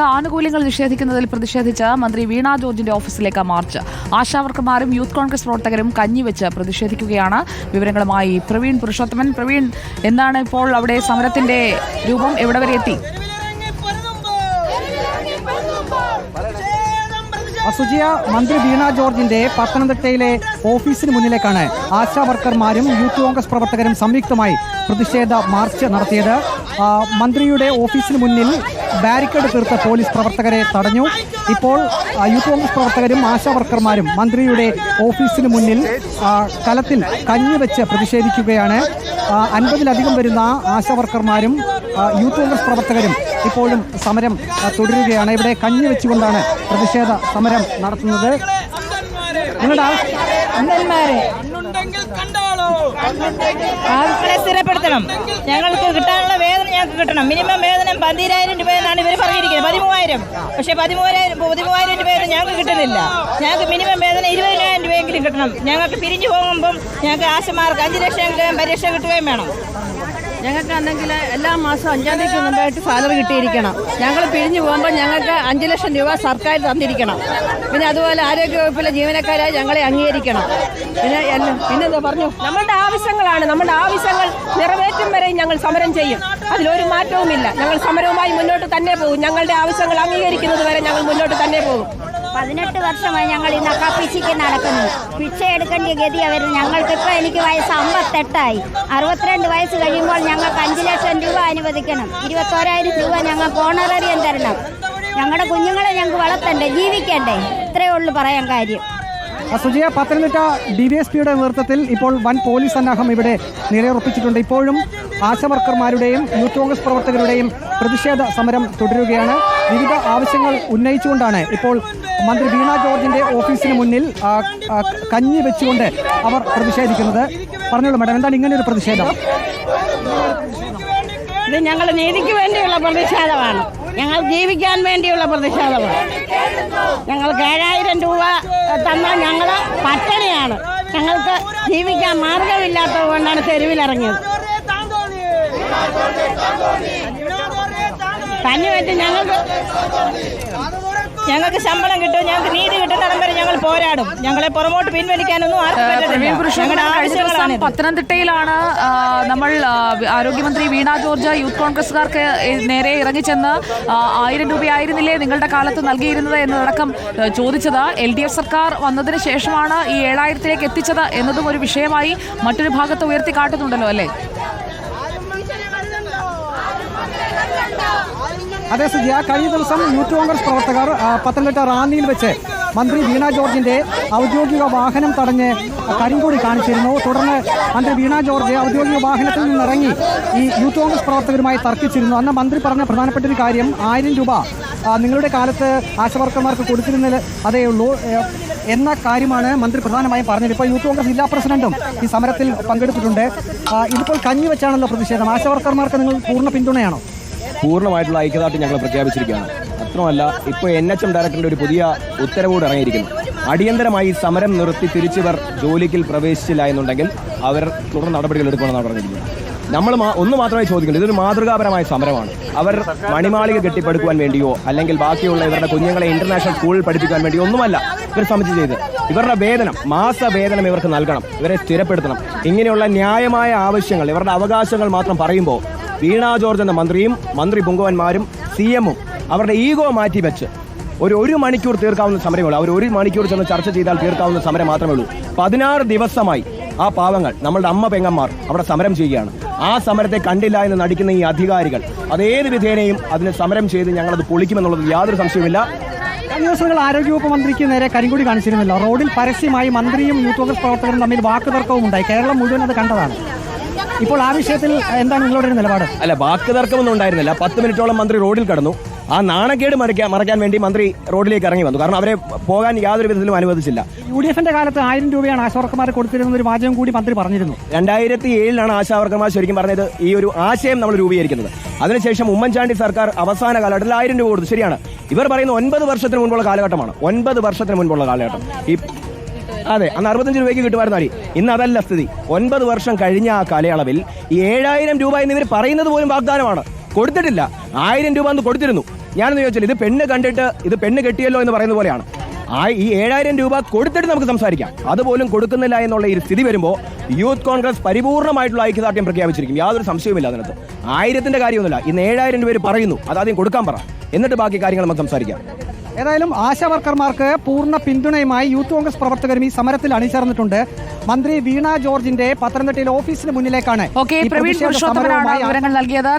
ആനുകൂല്യങ്ങൾ നിഷേധിക്കുന്നതിൽ പ്രതിഷേധിച്ച് മന്ത്രി വീണ ജോർജിന്റെ ഓഫീസിലേക്ക് മാർച്ച്. ആശാവർക്കർമാരും യൂത്ത് കോൺഗ്രസ് പ്രവർത്തകരും കഞ്ഞിവെച്ച് പ്രതിഷേധിക്കുകയാണ്. വിവരങ്ങളുമായി പ്രവീൺ പുരുഷോത്തമൻ. പ്രവീൺ എന്താണ് ഇപ്പോൾ അവിടെ സമരത്തിന്റെ രൂപം? എവിടെ വരെ എത്തി? അസുജിയ മന്ത്രി വീണ ജോർജിന്റെ പത്തനംതിട്ടയിലെ ഓഫീസിന് മുന്നിലേക്കാണ് ആശാ വർക്കർമാരും യൂത്ത് കോൺഗ്രസ് പ്രവർത്തകരും സംയുക്തമായി പ്രതിഷേധ മാർച്ച് നടത്തിയത്. മന്ത്രിയുടെ ഓഫീസിന് മുന്നിൽ ബാരിക്കേഡ് തീർത്ത പോലീസ് പ്രവർത്തകരെ തടഞ്ഞു. ഇപ്പോൾ യൂത്ത് കോൺഗ്രസ് പ്രവർത്തകരും ആശാവർക്കർമാരും മന്ത്രിയുടെ ഓഫീസിന് മുന്നിൽ കലത്തിൽ കഞ്ഞിവെച്ച് പ്രതിഷേധിക്കുകയാണ്. അൻപതിലധികം വരുന്ന ആശാവർക്കർമാരും യൂത്ത് കോൺഗ്രസ് പ്രവർത്തകരും ഇപ്പോഴും സമരം തുടരുകയാണ്. ഇവിടെ കഞ്ഞി വെച്ചുകൊണ്ടാണ് പ്രതിഷേധ സമരം നടത്തുന്നത്. നിങ്ങളുടെ ആവശ്യം അണ്ണന്മാരെ ആവശ്യങ്ങളെ സ്ഥിരപ്പെടുത്തണം. ഞങ്ങൾക്ക് കിട്ടാനുള്ള കിട്ടണം. മിനിമം വേതനം പന്തിരായിരം രൂപ എന്നാണ് ഇവർ പറഞ്ഞിരിക്കുന്നത്. പതിമൂവായിരം. പക്ഷെ പതിമൂവായിരം പതിമൂവായിരം രൂപയൊന്നും ഞങ്ങൾക്ക് കിട്ടുന്നില്ല. ഞങ്ങൾക്ക് മിനിമം വേതനം ഇരുപതിനായിരം രൂപയെങ്കിലും കിട്ടണം. ഞങ്ങൾക്ക് പിരിഞ്ഞു പോകുമ്പം ഞങ്ങൾക്ക് ആശമാർക്ക് അഞ്ച് ലക്ഷം രൂപയും പരിരക്ഷ കിട്ടുകയും വേണം. ഞങ്ങൾക്ക് ഞങ്ങൾക്കാണെങ്കിൽ എല്ലാ മാസവും അഞ്ചാം തീയതിക്ക് മുമ്പായിട്ട് സാലറി കിട്ടിയിരിക്കണം. ഞങ്ങൾ പിരിഞ്ഞു പോകുമ്പോൾ ഞങ്ങൾക്ക് അഞ്ച് ലക്ഷം രൂപ സർക്കാർ തന്നിരിക്കണം. പിന്നെ അതുപോലെ ആരോഗ്യവകുപ്പിലെ ജീവനക്കാരായി ഞങ്ങളെ അംഗീകരിക്കണം. പിന്നെ എല്ലാം- പിന്നെന്താ പറഞ്ഞു? നമ്മുടെ ആവശ്യങ്ങളാണ്. നമ്മുടെ ആവശ്യങ്ങൾ നിറവേറ്റും വരെയും ഞങ്ങൾ സമരം ചെയ്യും. അതിലൊരു മാറ്റവുമില്ല. ഞങ്ങൾ സമരവുമായി മുന്നോട്ട് തന്നെ പോകും. ഞങ്ങളുടെ ആവശ്യങ്ങൾ അംഗീകരിക്കുന്നത് വരെ ഞങ്ങൾ മുന്നോട്ട് തന്നെ പോകും. പതിനെട്ട് വർഷമായി ഞങ്ങൾ ഈ നക്കാപ്പിച്ചിക്ക് നടക്കുന്നു. പിച്ച എടുക്കേണ്ട ഗതി അവർ ഞങ്ങൾക്കിപ്പോൾ എനിക്ക് വയസ്സ് അമ്പത്തെട്ടായി. അറുപത്തിരണ്ട് വയസ്സ് കഴിയുമ്പോൾ ഞങ്ങൾക്ക് അഞ്ച് ലക്ഷം രൂപ അനുവദിക്കണം. ഇരുപത്തോരായിരം രൂപ ഞങ്ങൾക്ക് ഓണററിയം തരണം. ഞങ്ങളുടെ കുഞ്ഞുങ്ങളെ ഞങ്ങൾക്ക് വളർത്തണ്ടേ ജീവിക്കണ്ടേ? ഇത്രയേ ഉള്ളൂ പറയാൻ കാര്യം. Sujaya Pathanamthitta D V S പിയുടെ നേതൃത്വത്തിൽ ഇപ്പോൾ വൻ പോലീസ് സന്നാഹം ഇവിടെ നിലയുറപ്പിച്ചിട്ടുണ്ട്. ഇപ്പോഴും ആശ വർക്കർമാരുടെയും യൂത്ത് കോൺഗ്രസ് പ്രവർത്തകരുടെയും പ്രതിഷേധ സമരം തുടരുകയാണ്. വിവിധ ആവശ്യങ്ങൾ ഉന്നയിച്ചുകൊണ്ടാണ് ഇപ്പോൾ മന്ത്രി വീണ ജോർജിന്റെ ഓഫീസിന് മുന്നിൽ കഞ്ഞി വെച്ചുകൊണ്ട് അവർ പ്രതിഷേധിക്കുന്നത്. പറഞ്ഞോളൂ മാഡം എന്താണ് ഇങ്ങനെ ഒരു പ്രതിഷേധം? ഇത് ഞങ്ങൾ നീതിക്ക് വേണ്ടിയുള്ള പ്രതിഷേധമാണ്. ഞങ്ങൾ ജീവിക്കാൻ വേണ്ടിയുള്ള പ്രതിഷേധമാണ്. ഞങ്ങൾക്ക് ഏഴായിരം രൂപ തന്ന ഞങ്ങൾ പട്ടിണിയാണ്. ഞങ്ങൾക്ക് ജീവിക്കാൻ മാർഗമില്ലാത്തത് കൊണ്ടാണ് തെരുവിലിറങ്ങിയത്. തന്നെ പറ്റി ഞങ്ങൾക്ക് ഞങ്ങൾക്ക് ശമ്പളം കിട്ടും ഞങ്ങൾക്ക് നീതി കിട്ടുന്നിടം വരെ ഞങ്ങൾ പോരാടും. ഞങ്ങളെ പുറമോട്ട് പിൻവലിക്കാനൊന്നും ആർക്കും ഞങ്ങളുടെ കഴിഞ്ഞ പത്തനംതിട്ടയിലാണ് നമ്മൾ ആരോഗ്യമന്ത്രി വീണ ജോർജ് യൂത്ത് കോൺഗ്രസുകാർക്ക് നേരെ ഇറങ്ങിച്ചെന്ന് ആയിരം രൂപയായിരുന്നില്ലേ നിങ്ങളുടെ കാലത്ത് നൽകിയിരുന്നത് എന്നതടക്കം ചോദിച്ചത്. എൽ ഡി എഫ് സർക്കാർ വന്നതിന് ശേഷമാണ് ഈ ഏഴായിരത്തിലേക്ക് എത്തിച്ചത് എന്നതും ഒരു വിഷയമായി മറ്റൊരു ഭാഗത്ത് ഉയർത്തി കാട്ടുന്നുണ്ടല്ലോ അല്ലേ? അതേ ആ കഴിഞ്ഞ ദിവസം യൂത്ത് കോൺഗ്രസ് പ്രവർത്തകർ പത്തനംതിട്ട റാന്നിയിൽ വെച്ച് മന്ത്രി വീണ ജോർജിന്റെ ഔദ്യോഗിക വാഹനം തടഞ്ഞ് കരിങ്കൊടി കാണിച്ചിരുന്നു. തുടർന്ന് മന്ത്രി വീണ ജോർജ് ഔദ്യോഗിക വാഹനത്തിൽ നിന്നിറങ്ങി ഈ യൂത്ത് കോൺഗ്രസ് പ്രവർത്തകരുമായി തർക്കിച്ചിരുന്നു. അന്ന് മന്ത്രി പറഞ്ഞ പ്രധാനപ്പെട്ട ഒരു കാര്യം ആയിരം രൂപ നിങ്ങളുടെ കാലത്ത് ആശാവർക്കർമാർക്ക് കൊടുത്തിരുന്നതിൽ അതേ ഉള്ളൂ. എന്ന കാര്യമാണ് മന്ത്രി പ്രധാനമായും പറഞ്ഞത്. ഇപ്പോൾ യൂത്ത് കോൺഗ്രസ് ജില്ലാ പ്രസിഡന്റും ഈ സമരത്തിൽ പങ്കെടുത്തിട്ടുണ്ട്. ഇതിപ്പോൾ കഞ്ഞി വെച്ചാണല്ലോ പ്രതിഷേധം. ആശാവർക്കർമാർക്ക് നിങ്ങൾ പൂർണ പിന്തുണയാണോ? പൂർണമായിട്ടുള്ള ഐക്യദാർഢ്യം ഞങ്ങൾ പ്രഖ്യാപിച്ചിരിക്കുകയാണ്. മാത്രമല്ല ഇപ്പോൾ എൻ എച്ച് എം ഡയറക്ടറിന്റെ ഒരു പുതിയ ഉത്തരവോട് ഇറങ്ങിയിരിക്കുന്നു. അടിയന്തരമായി സമരം നിർത്തി തിരിച്ചവർ ജോലിക്കിൽ പ്രവേശിച്ചില്ല എന്നുണ്ടെങ്കിൽ അവർ തുടർ നടപടികൾ എടുക്കണമെന്നാണ് പറഞ്ഞിരിക്കുന്നത്. നമ്മൾ ഒന്ന് മാത്രമേ ചോദിക്കുന്നത് ഇതൊരു മാതൃകാപരമായ സമരമാണ്. അവർ മണിമാളിക കെട്ടിപ്പടുക്കുവാൻ വേണ്ടിയോ അല്ലെങ്കിൽ ബാക്കിയുള്ള ഇവരുടെ കുഞ്ഞുങ്ങളെ ഇന്റർനാഷണൽ സ്കൂളിൽ പഠിപ്പിക്കാൻ വേണ്ടിയോ ഒന്നുമല്ല ഇവർ ശ്രമിച്ചു ചെയ്ത്. ഇവരുടെ വേതനം മാസ വേതനം ഇവർക്ക് നൽകണം. ഇവരെ സ്ഥിരപ്പെടുത്തണം. ഇങ്ങനെയുള്ള ന്യായമായ ആവശ്യങ്ങൾ ഇവരുടെ അവകാശങ്ങൾ മാത്രം പറയുമ്പോൾ വീണ ജോർജ് എന്ന മന്ത്രിയും മന്ത്രി പുങ്കവന്മാരും സി എമ്മും അവരുടെ ഈഗോ മാറ്റി വെച്ച് ഒരു ഒരു മണിക്കൂർ തീർക്കാവുന്ന സമരമേ ഉള്ളൂ. അവർ ഒരു മണിക്കൂർ ചെന്ന് ചർച്ച ചെയ്താൽ തീർക്കാവുന്ന സമരം മാത്രമേ ഉള്ളൂ. പതിനാറ് ദിവസമായി ആ പാവങ്ങൾ നമ്മളുടെ അമ്മ പെങ്ങന്മാർ അവിടെ സമരം ചെയ്യുകയാണ്. ആ സമരത്തെ കണ്ടില്ല എന്ന് നടിക്കുന്ന ഈ അധികാരികൾ അതേത് വിധേനയും അതിന് സമരം ചെയ്ത് ഞങ്ങളത് പൊളിക്കുമെന്നുള്ളത് യാതൊരു സംശയവുമില്ല. കഴിഞ്ഞ ദിവസങ്ങൾ ആരോഗ്യവകുപ്പ് മന്ത്രിക്ക് നേരെ കരിങ്കുടി കാണിച്ചിരുന്നില്ല. റോഡിൽ പരസ്യമായി മന്ത്രിയും യൂത്ത് കോൺഗ്രസ് പ്രവർത്തകരും തമ്മിൽ വാക്കുതർക്കവും ഉണ്ടായി. കേരളം മുഴുവൻ അത് കണ്ടതാണ്. ഇപ്പോൾ ആ വിഷയത്തിൽ എന്താണ് നിങ്ങളുടെ ഒരു നിലപാട്? അല്ല വാക്ക് തർക്കമൊന്നും ഉണ്ടായിരുന്നില്ല. പത്ത് മിനിറ്റോളം മന്ത്രി റോഡിൽ കടന്നു. ആ നാണക്കേട് മറിക്കാൻ മറയ്ക്കാൻ വേണ്ടി മന്ത്രി റോഡിലേക്ക് ഇറങ്ങി വന്നു. കാരണം അവരെ പോകാൻ യാതൊരു വിധത്തിലും അനുവദിച്ചില്ല. യു ഡി എഫിന്റെ കാലത്ത് ആയിരം രൂപയാണ് ആശാവർക്കന്മാരെ കൊടുത്തിരുന്ന ഒരു വാചകം കൂടി മന്ത്രി പറഞ്ഞിരുന്നു. രണ്ടായിരത്തി ഏഴിലാണ് ആശാവർക്കന്മാർ ശരിക്കും പറഞ്ഞത് ഈ ഒരു ആശയം നമ്മൾ രൂപീകരിക്കുന്നത്. അതിനുശേഷം ഉമ്മൻചാണ്ടി സർക്കാർ അവസാന കാലഘട്ടത്തിൽ ആയിരം രൂപ കൊടുത്തു. ശരിയാണ്. ഇവർ പറയുന്ന ഒൻപത് വർഷത്തിന് മുൻപുള്ള കാലഘട്ടമാണ്. ഒൻപത് വർഷത്തിന് മുൻപുള്ള കാലഘട്ടം. ഈ അതെ അന്ന് അറുപത്തഞ്ച് രൂപയ്ക്ക് കിട്ടുമായിരുന്നു അരി ഇന്ന് അതല്ല സ്ഥിതി. ഒൻപത് വർഷം കഴിഞ്ഞ ആ കാലയളവിൽ ഏഴായിരം രൂപ എന്ന് ഇവർ പറയുന്നത് പോലും വാഗ്ദാനമാണ്. കൊടുത്തിട്ടില്ല. ആയിരം രൂപ അന്ന് കൊടുത്തിരുന്നു. ഞാനെന്ന് ചോദിച്ചാൽ ഇത് പെണ്ണ് കണ്ടിട്ട് ഇത് പെണ്ണ് കെട്ടിയല്ലോ എന്ന് പറയുന്ന പോലെയാണ്. ആ ഈ ഏഴായിരം രൂപ കൊടുത്തിട്ട് നമുക്ക് സംസാരിക്കാം. അതുപോലും കൊടുക്കുന്നില്ല എന്നുള്ള ഈ സ്ഥിതി വരുമ്പോൾ യൂത്ത് കോൺഗ്രസ് പരിപൂർണമായിട്ടുള്ള ഐക്യദാർഢ്യം പ്രഖ്യാപിച്ചിരിക്കും. യാതൊരു സംശയവുമില്ല അതിനകത്ത്. ആയിരത്തിന്റെ കാര്യമൊന്നുമില്ല. ഇന്ന് ഏഴായിരം രൂപ പറയുന്നു. അതാദ്യം കൊടുക്കാൻ പറ. എന്നിട്ട് ബാക്കി കാര്യങ്ങൾ നമുക്ക് സംസാരിക്കാം. ഏതായാലും ആശാ വർക്കർമാർക്ക് പൂർണ പിന്തുണയുമായി യൂത്ത് കോൺഗ്രസ് പ്രവർത്തകരും ഈ സമരത്തിൽ അണിചേർന്നിട്ടുണ്ട്. മന്ത്രി വീണ ജോർജിന്റെ പത്തനംതിട്ടയിലെ ഓഫീസിന് മുന്നിലേക്കാണ് വിവരങ്ങൾ നൽകിയത്.